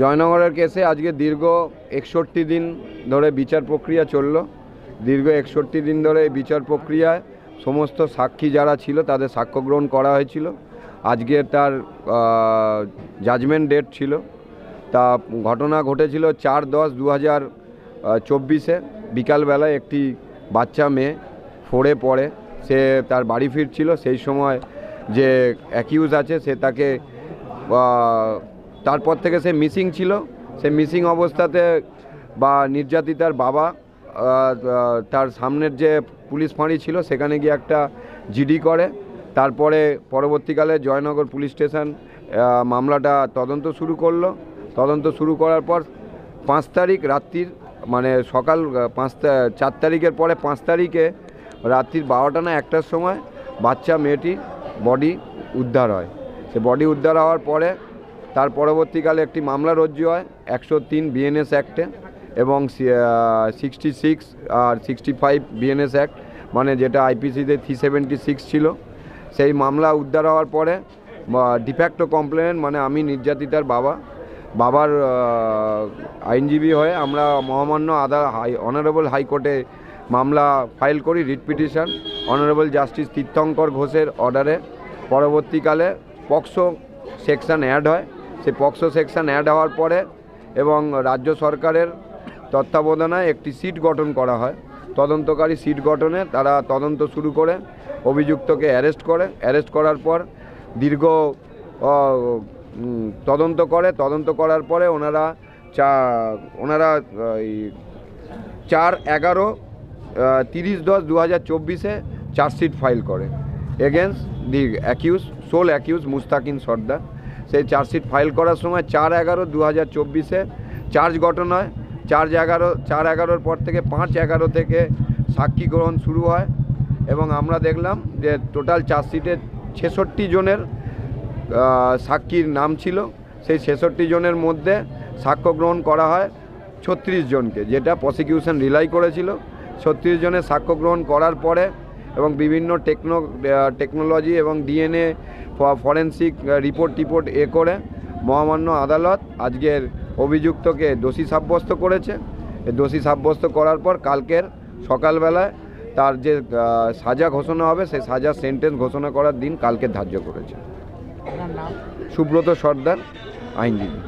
জয়নগরের কেসে আজকে দীর্ঘ একষট্টি দিন ধরে বিচার প্রক্রিয়া চলল। দীর্ঘ একষট্টি দিন ধরে এই বিচার প্রক্রিয়ায় সমস্ত সাক্ষী যারা ছিল তাদের সাক্ষ্য গ্রহণ করা হয়েছিল। আজকে তার জাজমেন্ট ডেট ছিল। তা ঘটনা ঘটেছিল চার দশ দু হাজার চব্বিশে। বিকালবেলায় একটি বাচ্চা মেয়ে ফোরে পড়ে। সে তার বাড়ি ফিরছিল। সেই সময় যে অ্যাকিউজ আছে সে তাকে তারপর থেকে সে মিসিং ছিল। সে মিসিং অবস্থাতে বা নির্যাতিতার বাবা তার সামনের যে পুলিশ ফাঁড়ি ছিল, সেখানে গিয়ে একটা জিডি করে। তারপরে পরবর্তীকালে জয়নগর পুলিশ স্টেশন মামলাটা তদন্ত শুরু করল। তদন্ত শুরু করার পর পাঁচ তারিখ রাত্রির মানে সকাল পাঁচ চার তারিখের পরে পাঁচ তারিখে রাত্রির বারোটা না একটার সময় বাচ্চা মেয়েটির বডি উদ্ধার হয়। সে বডি উদ্ধার হওয়ার পরে তার পরবর্তীকালে একটি মামলা রজ্জু হয়, একশো তিন বিএনএস অ্যাক্টে এবং সিক্সটি সিক্স আর সিক্সটি ফাইভ বিএনএস অ্যাক্ট মানে যেটা আইপিসিতে থ্রি সেভেন্টি সিক্স ছিল। সেই মামলা উদ্ধার হওয়ার পরে ডিফ্যাক্টো কমপ্লেন মানে আমি নির্যাতিতার বাবা। বাবার আইনজীবী হয়ে আমরা মহামান্য আদা হাই অনারেবল হাইকোর্টে মামলা ফাইল করি writ petition honourable justice Tirthankar ঘোষের অর্ডারে পরবর্তীকালে পক্সো সেকশন অ্যাড হয়। সেই পক্সো সেকশন অ্যাড হওয়ার পরে এবং রাজ্য সরকারের তত্ত্বাবধানায় একটি সিট গঠন করা হয়। তদন্তকারী সিট গঠনে তারা তদন্ত শুরু করে, অভিযুক্তকে অ্যারেস্ট করে। অ্যারেস্ট করার পর দীর্ঘ তদন্ত করে। তদন্ত করার পরে ওনারা চা, ওনারা চার এগারো তিরিশ দশ দু হাজার চব্বিশে চার্জশিট ফাইল করে। Against the accused sole accused Mustakin Sardar. সেই চার্জশিট ফাইল করার সময় চার এগারো দু হাজার চব্বিশে চার্জ গঠন হয়। চার এগারো, চার এগারোর পর থেকে পাঁচ এগারো থেকে সাক্ষী গ্রহণ শুরু হয় এবং আমরা দেখলাম যে টোটাল চার্জশিটে ছেষট্টি জনের সাক্ষীর নাম ছিল। সেই ছেষট্টি জনের মধ্যে সাক্ষ্য গ্রহণ করা হয় ছত্রিশ জনকে, যেটা প্রসিকিউশন রিলাই করেছিল। ছত্রিশ জনের সাক্ষ্য গ্রহণ করার পরে এবং বিভিন্ন টেকনো টেকনোলজি এবং ডিএনএ ফরেন্সিক রিপোর্ট টিপোর্ট এ করে মহামান্য আদালত আজকের অভিযুক্তকে দোষী সাব্যস্ত করেছে। দোষী সাব্যস্ত করার পর কালকের সকালবেলায় তার যে সাজা ঘোষণা হবে সেই সাজা সেন্টেন্স ঘোষণা করার দিন কালকে ধার্য করেছে। সুব্রত সর্দার আইনজীবী।